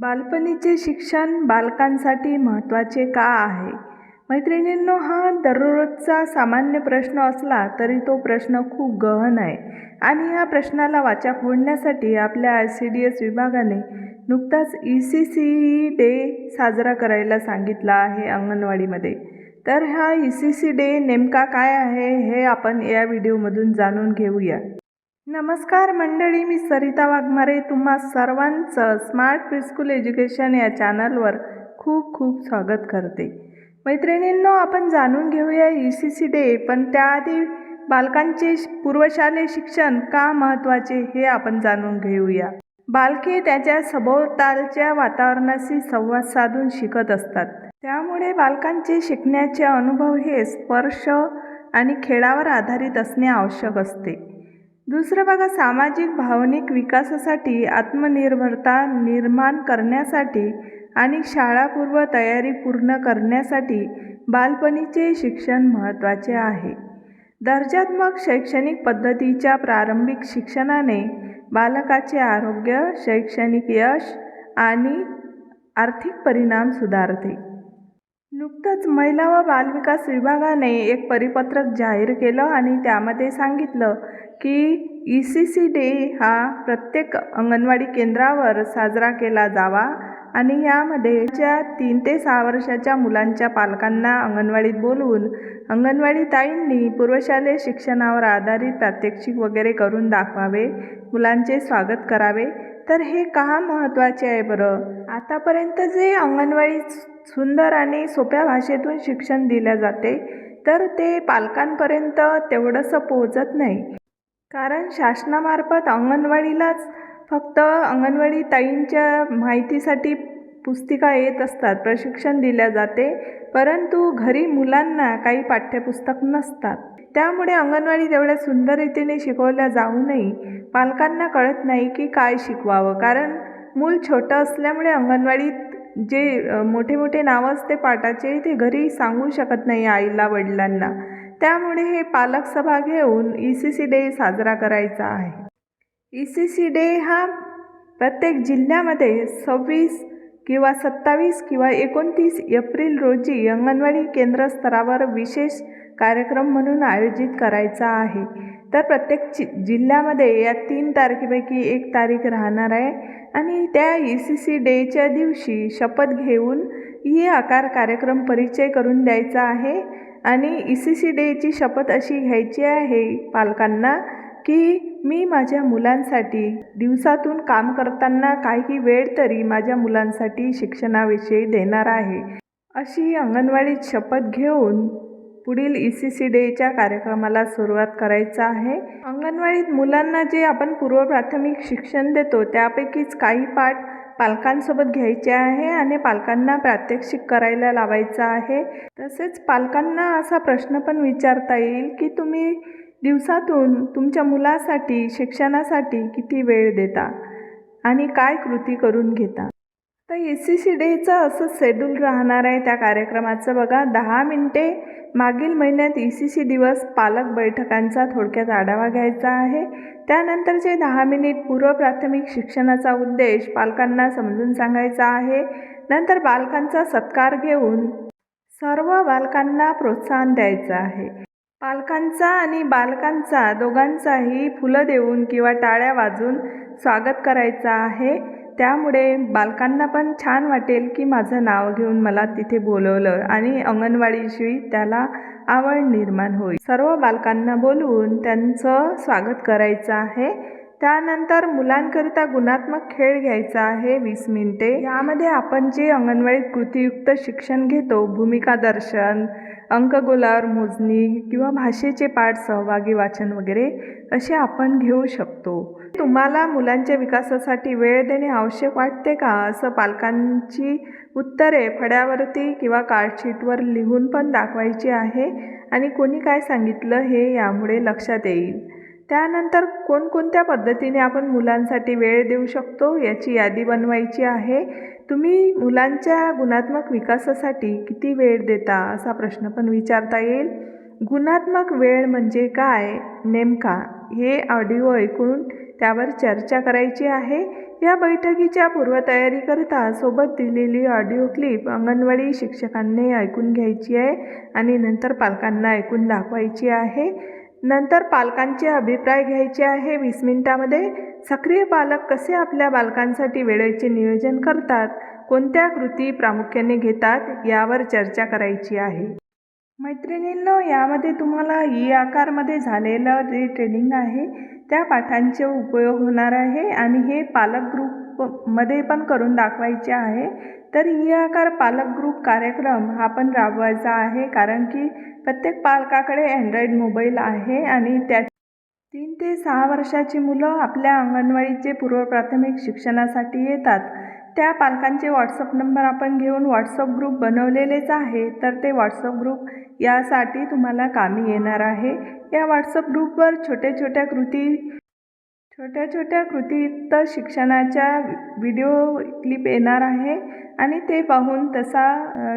बालपणीचे शिक्षण बालकांसाठी महत्त्वाचे का आहे? मैत्रिणींनो हा दररोजचा सामान्य प्रश्न असला तरी तो प्रश्न खूप गहन आहे आणि या प्रश्नाला वाचा फोडण्यासाठी आपल्या आय सी डी एस विभागाने नुकताच ई सी सी डे साजरा करायला सांगितला आहे अंगणवाडीमध्ये. तर हा ई सी सी डे नेमका काय आहे हे आपण या व्हिडिओमधून जाणून घेऊया. नमस्कार मंडळी मी सरिता वाघमारे. तुम्हा सर्वांचं स्मार्ट प्रिस्कूल एज्युकेशन या चॅनलवर खूप खूप स्वागत करते. मैत्रिणींनो आपण जाणून घेऊया ई सी सी डे पण त्याआधी बालकांचे पूर्वशालेय शिक्षण का महत्त्वाचे हे आपण जाणून घेऊया. बालके त्याच्या सभोवतालच्या वातावरणाशी संवाद साधून शिकत असतात. त्यामुळे बालकांचे शिकण्याचे अनुभव हे स्पर्श आणि खेळावर आधारित असणे आवश्यक असते. दुसरं बघा सामाजिक भावनिक विकासासाठी आत्मनिर्भरता निर्माण करण्यासाठी आणि शाळापूर्व तयारी पूर्ण करण्यासाठी बालपणीचे शिक्षण महत्त्वाचे आहे. दर्जात्मक शैक्षणिक पद्धतीच्या प्रारंभिक शिक्षणाने बालकाचे आरोग्य शैक्षणिक यश आणि आर्थिक परिणाम सुधारते. नुकतंच महिला व बालविकास विभागाने एक परिपत्रक जाहीर केलं आणि त्यामध्ये सांगितलं की ई सी सी डे हा प्रत्येक अंगणवाडी केंद्रावर साजरा केला जावा आणि यामध्ये ज्या तीन ते सहा वर्षाच्या मुलांच्या पालकांना अंगणवाडीत बोलवून अंगणवाडी ताईंनी पूर्वशालेय शिक्षणावर आधारित प्रात्यक्षिक वगैरे करून दाखवावे मुलांचे स्वागत करावे तर हे का महत्त्वाचे आहे बरं? आतापर्यंत जे अंगणवाडी सुंदर आणि सोप्या भाषेतून शिक्षण दिले जाते तर ते पालकांपर्यंत तेवढंसं पोहोचत नाही. कारण शासनामार्फत अंगणवाडीलाच फक्त अंगणवाडी ताईंच्या माहितीसाठी पुस्तिका येत असतात प्रशिक्षण दिल्या जाते परंतु घरी मुलांना काही पाठ्यपुस्तक नसतात. त्यामुळे अंगणवाडी तेवढ्या सुंदर रीतीने शिकवल्या जाऊनही पालकांना कळत नाही की काय शिकवावं कारण मूल छोटं असल्यामुळे अंगणवाडीत जे मोठे मोठे नावं असते पाठाचे ते घरी सांगू शकत नाही आईला वडिलांना. त्यामुळे हे पालक सभा घेऊन ई सी सी डे साजरा करायचा आहे. ई सी सी डे हा प्रत्येक जिल्ह्यामध्ये सव्वीस किंवा सत्तावीस किंवा एकोणतीस एप्रिल रोजी अंगणवाडी केंद्र स्तरावर विशेष कार्यक्रम म्हणून आयोजित करायचा आहे. तर प्रत्येक जि जिल्ह्यामध्ये या तीन तारखेपैकी एक तारीख राहणार आहे आणि त्या ई सी सी डेच्या दिवशी शपथ घेऊन ही आकार कार्यक्रम परिचय करून द्यायचा आहे. आणि ई सी सी डेची शपथ अशी घ्यायची आहे पालकांना की मी माझ्या मुलांसाठी दिवसातून काम करताना काही वेळ तरी माझ्या मुलांसाठी शिक्षणाविषयी देणार आहे. अशी अंगणवाडीत शपथ घेऊन पुढील ई सी सी डेच्या कार्यक्रमाला सुरुवात करायचं आहे. अंगणवाडीत मुलांना जे आपण पूर्व प्राथमिक शिक्षण देतो त्यापैकीच काही पाठ पालकांसोबत घ्यायचे आहे आणि पालकांना प्रात्यक्षिक करायला लावायचं आहे. तसेच पालकांना असा प्रश्न पण विचारता येईल की तुम्ही दिवसातून तुमच्या मुलासाठी शिक्षणासाठी किती वेळ देता आणि काय कृती करून घेता? तर ई सी सी डेचं असं शेड्यूल राहणार आहे त्या कार्यक्रमाचं. बघा दहा मिनटे मागील महिन्यात ई सी सी दिवस पालक बैठकांचा थोडक्यात आढावा घ्यायचा आहे. त्यानंतरचे दहा मिनिट पूर्व प्राथमिक शिक्षणाचा उद्देश पालकांना समजून सांगायचा आहे. नंतर बालकांचा सत्कार घेऊन सर्व बालकांना प्रोत्साहन द्यायचं आहे. पालकांचा आणि बालकांचा दोघांचाही फुलं देऊन किंवा टाळ्या वाजून स्वागत करायचं आहे. त्यामुळे बालकांना पण छान वाटेल की माझं नाव घेऊन मला तिथे बोलवलं आणि अंगणवाडीशी त्याला आवड निर्माण होईल. सर्व बालकांना बोलवून त्यांचं स्वागत करायचं आहे. त्यानंतर मुलांकरिता गुणात्मक खेळ घ्यायचा आहे वीस मिनिटे. यामध्ये आपण जे अंगणवाडीत कृतीयुक्त शिक्षण घेतो भूमिका दर्शन अंकगोलावर मोजणी किंवा भाषेचे पाठ सहभागी वाचन वगैरे असे आपण घेऊ शकतो. तुम्हाला मुलांच्या विकासासाठी वेळ देणे आवश्यक वाटते का? असं पालकांची उत्तरे फड्यावरती किंवा कार्डशीटवर लिहून पण दाखवायची आहे. आणि कोणी काय सांगितलं हे यामुळे लक्षात येईल. त्यानंतर कोणकोणत्या पद्धतीने आपण मुलांसाठी वेळ देऊ शकतो याची यादी बनवायची आहे? तुम्ही मुलांच्या गुणात्मक विकासासाठी किती वेळ देता असा प्रश्न पण विचारता येईल. गुणात्मक वेळ म्हणजे काय नेमका? हे ऑडिओ ऐकून त्यावर चर्चा करायची आहे. या बैठकीच्या पूर्वतयारीकरिता सोबत दिलेली ऑडिओ क्लिप अंगणवाडी शिक्षकांनी ऐकून घ्यायची आहे आणि नंतर पालकांना ऐकून दाखवायची आहे. नंतर पालकांचे अभिप्राय घ्यायचे आहे. वीस मिनिटामध्ये सक्रिय पालक कसे आपल्या बालकांसाठी वेळेचे नियोजन करतात? कोणत्या कृती प्रामुख्याने घेतात? यावर चर्चा करायची आहे. मैत्रिणींनो यामध्ये तुम्हाला ई आकारमध्ये झालेलं जे ट्रेनिंग आहे त्या पाठांचे उपयोग होणार आहे आणि हे पालक ग्रुपमध्ये पण करून दाखवायचे आहे. तर ई आकार पालक ग्रुप कार्यक्रम हा पण राबवायचा आहे कारण की प्रत्येक पालकाकडे अँड्रॉईड मोबाईल आहे आणि त्या तीन ते सहा वर्षाची मुलं आपल्या अंगणवाडीचे पूर्व प्राथमिक शिक्षणासाठी येतात. त्या पालकांचे व्हॉट्सअप नंबर आपण घेऊन व्हॉट्सअप ग्रुप बनवलेलेच आहे तर ते व्हॉट्सअप ग्रुप यासाठी तुम्हाला कामी येणार आहे. या व्हॉट्सअप ग्रुपवर छोट्या छोट्या कृती छोट्या छोट्या कृतीयुक्त शिक्षणाच्या व्हिडिओ क्लिप येणार आहे आणि ते पाहून तसा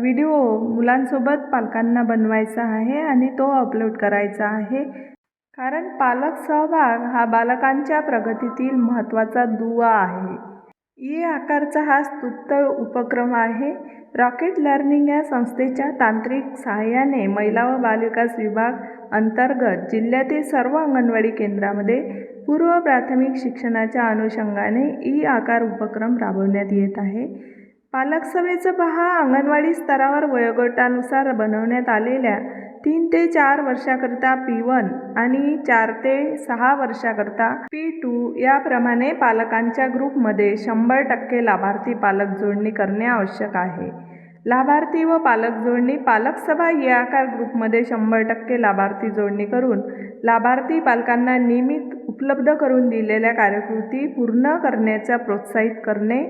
व्हिडिओ मुलांसोबत पालकांना बनवायचा आहे आणि तो अपलोड करायचा आहे. कारण पालक सहभाग हा बालकांच्या प्रगतीतील महत्त्वाचा दुवा आहे. ई आकारचा हा स्तुत्त उपक्रम आहे. रॉकेट लर्निंग या संस्थेच्या तांत्रिक सहाय्याने महिला व बालविकास विभाग अंतर्गत जिल्ह्यातील सर्व अंगणवाडी केंद्रामध्ये पूर्व प्राथमिक शिक्षणाच्या अनुषंगाने ई आकार उपक्रम राबवण्यात येत आहे. पालक सभेचं पहा अंगणवाडी स्तरावर वयोगटानुसार बनवण्यात आलेल्या तीन ते चार वर्षाकरता पी वन आणि चार ते सहा वर्षाकरता पी टू याप्रमाणे पालकांच्या ग्रुपमध्ये शंभर टक्के लाभार्थी पालक जोडणी करणे आवश्यक आहे. लाभार्थी व पालक जोडणी पालक सभा या आकार ग्रुपमध्ये शंभर टक्के लाभार्थी जोडणी करून लाभार्थी पालकांना नियमित उपलब्ध करून दिलेल्या कार्यकृती पूर्ण करण्याचा प्रोत्साहित करणे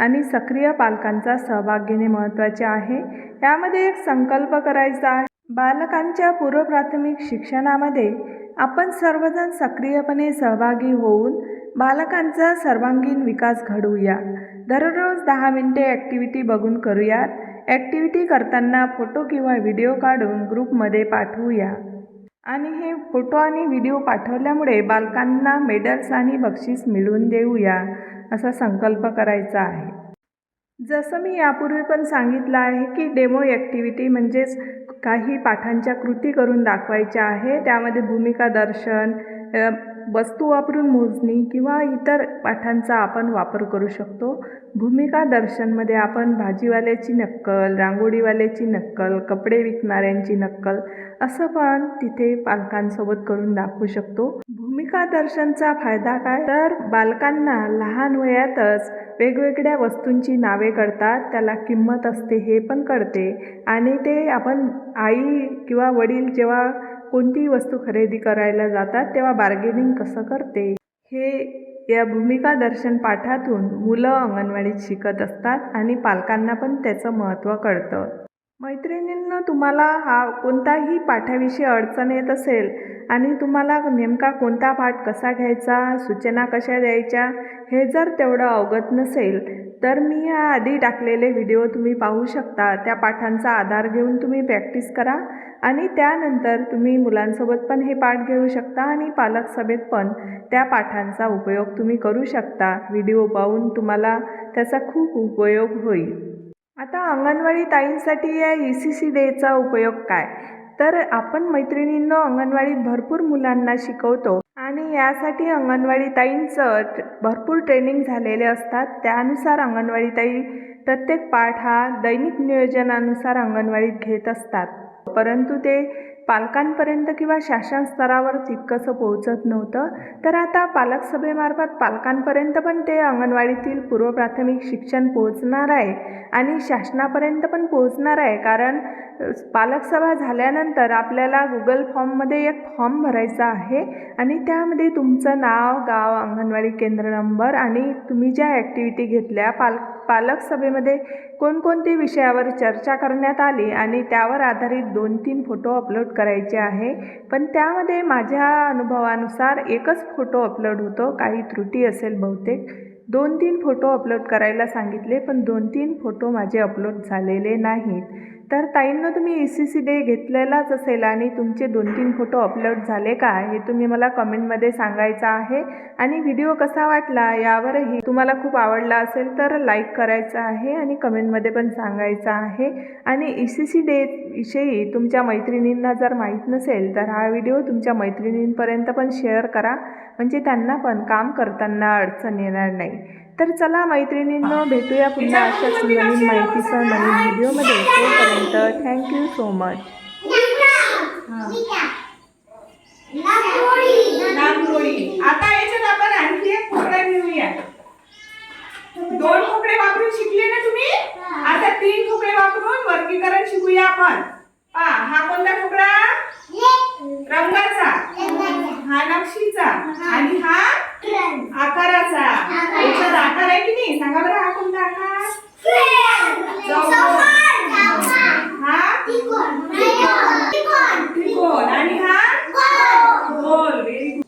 आणि सक्रिय पालकांचा सहभाग घेणे महत्त्वाचे आहे. यामध्ये एक संकल्प करायचा आहे. बालकांच्या पूर्वप्राथमिक शिक्षणामध्ये आपण सर्वजण सक्रियपणे सहभागी होऊन बालकांचा सर्वांगीण विकास घडवूया. दररोज दहा मिनटे ॲक्टिव्हिटी बघून करूयात. ॲक्टिव्हिटी करताना फोटो किंवा व्हिडिओ काढून ग्रुपमध्ये पाठवूया. आणि हे फोटो आणि व्हिडिओ पाठवल्यामुळे बालकांना मेडल्स आणि बक्षीस मिळवून देऊया असा संकल्प करायचा आहे. जसं मी यापूर्वी पण सांगितलं आहे की डेमो ॲक्टिव्हिटी म्हणजेच काही पाठांच्या कृती करून दाखवायच्या आहे. त्यामध्ये भूमिका दर्शन वस्तू वापरून मोजणी किंवा इतर पाठांचा आपण वापर करू शकतो. भूमिका दर्शनमध्ये आपण भाजीवाल्याची नक्कल रांगोळीवाल्याची नक्कल कपडे विकणाऱ्यांची नक्कल असं पण तिथे पालकांसोबत करून दाखवू शकतो. भूमिका दर्शनचा फायदा काय? तर बालकांना लहान वयातच वेगवेगळ्या वस्तूंची नावे कळतात त्याला किंमत असते हे पण कळते आणि ते आपण आई किंवा वडील जेव्हा कोणतीही वस्तू खरेदी करायला जातात तेव्हा बार्गेनिंग कसं करते? हे या भूमिका दर्शन पाठातून मुलं अंगणवाडीत शिकत असतात आणि पालकांना पण त्याचं महत्त्व कळतं. मैत्रिणींना तुम्हाला हा कोणताही पाठाविषयी अडचण येत असेल आणि तुम्हाला नेमका कोणता पाठ कसा घ्यायचा सूचना कशा द्यायच्या हे जर तेवढं अवगत नसेल तर मी या आधी टाकलेले व्हिडिओ तुम्ही पाहू शकता. त्या पाठांचा आधार घेऊन तुम्ही प्रॅक्टिस करा आणि त्यानंतर तुम्ही मुलांसोबत पण हे पाठ घेऊ शकता आणि पालक सभेत पण त्या पाठांचा उपयोग तुम्ही करू शकता. व्हिडिओ पाहून तुम्हाला त्याचा खूप उपयोग होईल. आता अंगणवाडी ताईंसाठी या ई सी सी डेचा उपयोग काय? तर आपण मैत्रिणींनो अंगणवाडीत भरपूर मुलांना शिकवतो आणि यासाठी अंगणवाडी ताईंचं भरपूर ट्रेनिंग झालेले असतात. त्यानुसार अंगणवाडी ताई प्रत्येक पाठ हा दैनिक नियोजनानुसार अंगणवाडीत घेत असतात. परंतु ते पालकांपर्यंत किंवा शासन स्तरावर तितकंसं पोहोचत नव्हतं. तर आता पालक सभेमार्फत पालकांपर्यंत पण ते अंगणवाडीतील पूर्व प्राथमिक शिक्षण पोहोचणार आहे आणि शासनापर्यंत पण पोहोचणार आहे. कारण पालक सभा झाल्यानंतर आपल्याला गुगल फॉर्ममध्ये एक फॉर्म भरायचा आहे. आणि त्यामध्ये तुमचं नाव गाव अंगणवाडी केंद्र नंबर आणि तुम्ही ज्या ॲक्टिव्हिटी घेतल्या पाल पालक सभेमध्ये कोणकोणती विषयावर चर्चा करण्यात आली आणि त्यावर आधारित दोन तीन फोटो अपलोड करायचे आहे. पण त्यामध्ये माझ्या अनुभवानुसार एकच फोटो अपलोड होतो. काही त्रुटी असेल बहुतेक. दोन तीन फोटो अपलोड करायला सांगितले पण दोन तीन फोटो माझे अपलोड झालेले नाहीत. तर ताईंना तुम्ही ई सी सी डे घेतलेलाच असेल आणि तुमचे दोन तीन फोटो अपलोड झाले का हे तुम्ही मला कमेंटमध्ये सांगायचं आहे. आणि व्हिडिओ कसा वाटला यावरही तुम्हाला खूप आवडला असेल तर लाईक करायचं आहे आणि कमेंटमध्ये पण सांगायचं आहे. आणि ई सी सी डे विषयी तुमच्या मैत्रिणींना जर माहीत नसेल तर हा व्हिडिओ तुमच्या मैत्रिणींपर्यंत पण शेअर करा. म्हणजे त्यांना पण काम करताना अडचण येणार नाही. तर चला मैत्रिणींनो भेटूया पुन्हा अशाच नवीन माहितीसह नवीन व्हिडिओमध्ये. तोपर्यंत थँक्यू सो मच आता याच्यात आपण आणखी एक फुगडा घेऊया. दोन खोकडे वापरून शिकले ना तुम्ही? आता तीन खोकडे वापरून वर्गीकरण शिकूया आपण. पहा हा कोणता खोकडा रंगाचा. हा नक्षीचा. आणि हा? आकाराचा. याच्यात आकार आहे की नाही? सांगा बरं हा कोणता आकार हा त्रिकोण आणि हा गोल व्हेरी गुड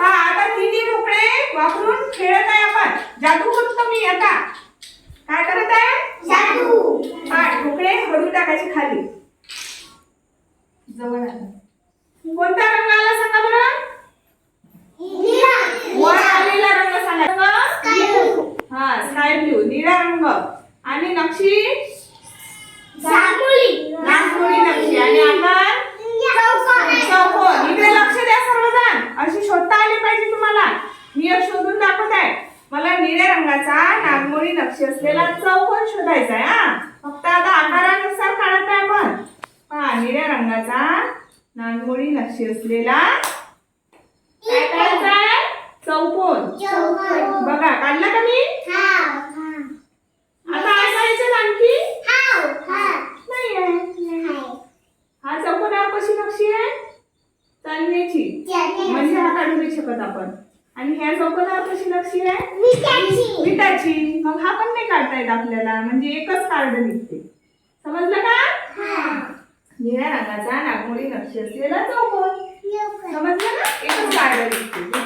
हा आता तिन्ही ठोकळे वापरून खेळत आहे आपण जादू करतो मी आता काय करत आहे हा ठोकळे हळू टाकायचे खाली जवळ आला कोणता रंग आला सांगा बरं वर आलेला रंग सांगा रंग? हा निळा रंग आणि नक्षी नागपुरी नक्षी. आणि आकार चौकोन. इकडे लक्ष द्या सर्वजण. अशी शोधता आली पाहिजे तुम्हाला. मी एक शोधून दाखवत आहे. मला निळ्या रंगाचा नागमोळी नक्षी असलेला चौकोन शोधायचा आहे हा. फक्त आता आकारानुसार काढत आहे आपण. हा निळ्या रंगाचा नागमोळी नक्षी असलेला काय काढायचा आहे चौकोन बघा काढला का मी आता असायचं आणखी नाही आहे हा चौकोनावर कशी नक्षी आहे चालण्याची म्हणजे हा काढू नाही शकत आपण. आणि ह्या चौकोनावर कशी नक्षी आहे? विटाची. मग हा पण नाही काढता येत आपल्याला. म्हणजे एकच कार्ड निघते. समजलं का? निळ्या रंगाचा नागमोळी नक्षी असलेला चौकोन. समजलं ना? एकच कार्ड निघते.